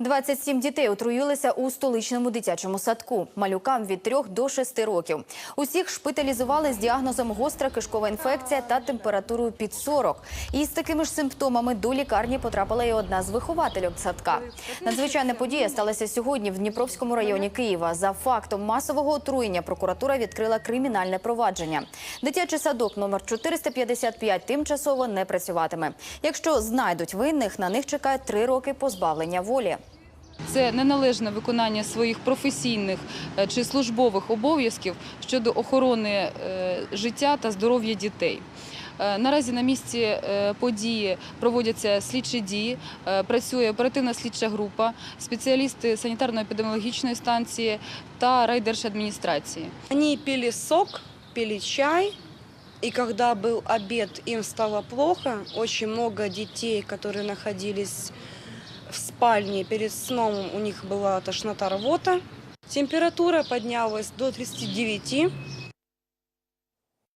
27 дітей отруїлися у столичному дитячому садку. Малюкам від 3 до 6 років. Усіх шпиталізували з діагнозом гостра кишкова інфекція та температурою під 40. І з такими ж симптомами до лікарні потрапила і одна з вихователів садка. Надзвичайна подія сталася сьогодні в Дніпровському районі Києва. За фактом масового отруєння прокуратура відкрила кримінальне провадження. Дитячий садок номер 455 тимчасово не працюватиме. Якщо знайдуть винних, на них чекає три роки позбавлення волі. Це неналежне виконання своїх професійних е, чи службових обов'язків щодо охорони е, життя та здоров'я дітей. Е, Наразі на місці події проводяться слідчі дії, працює оперативна слідча група, спеціалісти санітарно-епідеміологічної станції та райдержадміністрації. Они пили сок, пили чай, и когда был обед, им стало плохо. Очень много детей, которые находились в спальне перед сном, у них была тошнота, рвота. Температура поднялась до 39.